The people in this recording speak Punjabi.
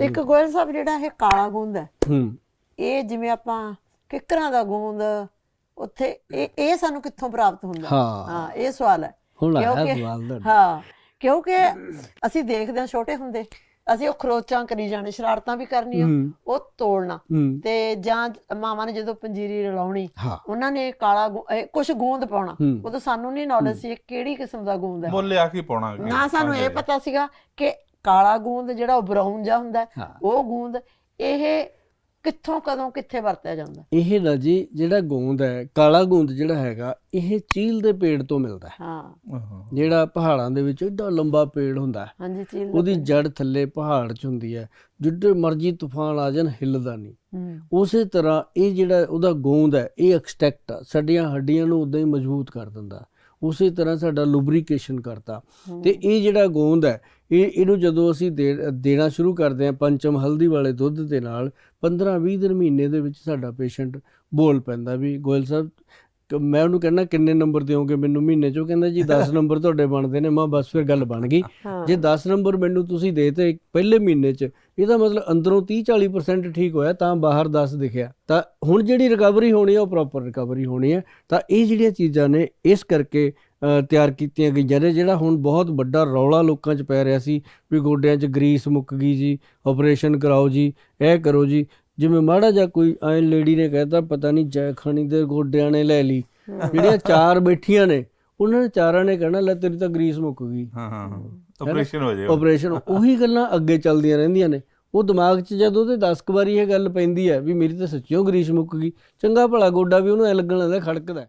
ਇੱਕ ਗੋਇਲ ਸਾਹਿਬ ਜਿਹੜਾ ਇਹ ਕਾਲਾ ਗੂੰਦ ਹੈ ਹੂੰ ਇਹ ਜਿਵੇਂ ਆਪਾਂ ਕਿੱਕਰਾਂ ਦਾ ਗੂੰਦ ਉੱਥੇ ਇਹ ਇਹ ਸਾਨੂੰ ਕਿੱਥੋਂ ਪ੍ਰਾਪਤ ਹੁੰਦਾ ਹਾਂ। ਹਾਂ ਇਹ ਸਵਾਲ ਹੈ ਹੁਣ ਆਇਆ ਕਿਉਂਕਿ- ਸਵਾਲ ਤੁਹਾਡਾ। ਹਾਂ ਕਿਉਂਕਿ ਅਸੀਂ ਦੇਖਦੇ ਹਾਂ ਛੋਟੇ ਹੁੰਦੇ ਅਸੀਂ ਉਹ ਖਰੋਚਾਂ ਕਰੀ ਜਾਣੇ ਸ਼ਰਾਰਤਾਂ ਵੀ ਕਰਨੀਆਂ। ਉਹ ਤੋੜਨਾ ਤੇ ਜਾਂ ਮਾਵਾਂ ਨੇ ਜਦੋਂ ਪੰਜੀਰੀ ਰਲਾਉਣੀ ਉਹਨਾਂ ਨੇ ਕਾਲਾ ਕੁਝ ਗੂੰਦ ਪਾਉਣਾ। ਉਦੋਂ ਸਾਨੂੰ ਨਹੀਂ ਨੌਲੇਜ ਸੀ ਇਹ ਕਿਹੜੀ ਕਿਸਮ ਦਾ ਗੂੰਦ ਹੈ ਮੁੱਲ ਆ ਕੀ ਪਾਉਣਾ? ਨਾ ਸਾਨੂੰ ਇਹ। ਪਤਾ ਸੀਗਾ ਕਿ ਕਾਲਾ ਗੂੰਦ ਜਿਹੜਾ ਉਹ ਬਰਾਊਨ ਜਿਹਾ ਹੁੰਦਾ। ਉਹ ਗੂੰਦ ਇਹ ਕਿੱਥੋਂ ਕਦੋਂ ਕਿੱਥੇ ਵਰਤਿਆ ਜਾਂਦਾ ਇਹ ਨਾ ਜੀ ਜਿਹੜਾ ਗੂੰਦ ਹੈ ਕਾਲਾ ਗੂੰਦ ਜਿਹੜਾ ਹੈਗਾ ਇਹ ਚੀਲ ਦੇ ਪੇੜ ਤੋਂ ਮਿਲਦਾ ਹੈ। ਹਾਂ। ਜਿਹੜਾ ਪਹਾੜਾਂ ਦੇ ਵਿੱਚ ਏਡਾ ਲੰਬਾ ਪੇੜ ਹੁੰਦਾ ਹੈ। ਹਾਂਜੀ ਚੀਲ ਉਹਦੀ ਜੜ ਥੱਲੇ ਪਹਾੜ 'ਚ ਹੁੰਦੀ ਹੈ। ਜਿੱਡੇ ਮਰਜ਼ੀ ਤੂਫਾਨ ਆ ਜਾਣ ਹਿੱਲਦਾ ਨਹੀਂ। ਉਸੇ ਤਰ੍ਹਾਂ ਇਹ ਜਿਹੜਾ ਉਹਦਾ ਗੂੰਦ ਹੈ ਇਹ ਐਕਸਟੈਕਟ ਸਾਡੀਆਂ ਹੱਡੀਆਂ ਨੂੰ ਉਦਾਂ ਹੀ ਮਜ਼ਬੂਤ ਕਰ ਦਿੰਦਾ। ਉਸੇ ਤਰ੍ਹਾਂ ਸਾਡਾ ਲੁਬਰੀਕੇਸ਼ਨ ਕਰਦਾ ਹੂੰ। ਤੇ ਇਹ ਜਿਹੜਾ ਗੋਂਦ ਹੈ ਇਹ ਇਹਨੂੰ ਜਦੋਂ ਅਸੀਂ ਦੇਣਾ ਸ਼ੁਰੂ ਕਰਦੇ ਹਾਂ ਪੰਚਮ ਹਲਦੀ ਵਾਲੇ ਦੁੱਧ ਦੇ ਨਾਲ 15-20 ਦਿਨ ਮਹੀਨੇ ਦੇ ਵਿੱਚ ਸਾਡਾ ਪੇਸ਼ੈਂਟ ਬੋਲ ਪੈਂਦਾ ਵੀ ਗੋਇਲ ਸਾਹਿਬ ਕ- ਮੈਂ ਉਹਨੂੰ ਕਹਿੰਦਾ ਕਿੰਨੇ ਨੰਬਰ ਦਿਓਗੇ ਮੈਨੂੰ ਮਹੀਨੇ ਚੋਂ ਕਹਿੰਦਾ ਜੀ 10 ਨੰਬਰ ਤੁਹਾਡੇ ਬਣਦੇ ਨੇ। ਮੈਂ ਬਸ ਫਿਰ ਗੱਲ ਬਣ ਗਈ। ਜੇ 10 ਨੰਬਰ ਮੈਨੂੰ ਤੁਸੀਂ ਦੇਤੇ ਪਹਿਲੇ ਮਹੀਨੇ 'ਚ ਇਹਦਾ ਮਤਲਬ ਅੰਦਰੋਂ 30-40% ਠੀਕ ਹੋਇਆ ਤਾਂ ਬਾਹਰ 10 ਦਿਖਿਆ। ਤਾਂ ਹੁਣ ਜਿਹੜੀ ਰਿਕਵਰੀ ਹੋਣੀ ਹੈ ਉਹ ਪ੍ਰੋਪਰ ਰਿਕਵਰੀ ਹੋਣੀ ਹੈ ਤਾਂ ਇਹ ਜਿਹੜੀਆਂ ਚੀਜ਼ਾਂ ਨੇ ਇਸ ਕਰਕੇ ਤਿਆਰ ਕੀਤੀਆਂ ਗਈਆਂ ਨੇ ਜਿਹੜਾ ਹੁਣ ਬਹੁਤ ਵੱਡਾ ਰੌਲਾ ਲੋਕਾਂ 'ਚ ਪੈ ਰਿਹਾ ਸੀ ਵੀ ਗੋਡਿਆਂ 'ਚ ਗਰੀਸ ਮੁੱਕ ਗਈ ਜੀ ਆਪਰੇਸ਼ਨ ਕਰਾਓ ਜੀ ਇਹ ਕਰੋ ਜੀ। ਜਿਵੇਂ ਮਾੜਾ ਜਿਹਾ ਕੋਈ ਐ ਲੇਡੀ ਨੇ ਕਹਿਤਾ ਪਤਾ ਨਹੀਂ ਜੈ ਖਾਣੀ ਦੇ ਗੋਡਿਆਂ ਨੇ ਲੈ ਲਈ। ਜਿਹੜੀਆਂ ਚਾਰ ਬੈਠੀਆਂ ਨੇ ਉਹਨਾਂ ਨੇ ਚਾਰਾਂ ਨੇ ਕਹਿਣਾ ਲੈ ਤੇਰੀ ਤਾਂ ਗਰੀਸ ਮੁੱਕ ਗਈ। ਹਾਂ ਆਪਰੇਸ਼ਨ ਹੋ। ਜਾਏ ਆਪਰੇਸ਼ਨ ਉਹੀ ਗੱਲਾਂ ਅੱਗੇ ਚੱਲਦੀਆਂ ਰਹਿੰਦੀਆਂ ਨੇ। ਉਹ ਦਿਮਾਗ 'ਚ ਜਦੋਂ ਉਹਦੇ 10 ਕੁ ਵਾਰੀ ਇਹ ਗੱਲ ਪੈਂਦੀ ਹੈ ਵੀ ਮੇਰੀ ਤਾਂ ਸੱਚਿਓ ਗਰੀਸ ਮੁੱਕ ਗਈ। ਚੰਗਾ ਭਲਾ ਗੋਡਾ ਵੀ ਉਹਨੂੰ ਐ ਲੱਗਣ ਲੱਗਦਾ ਖੜਕਦਾ।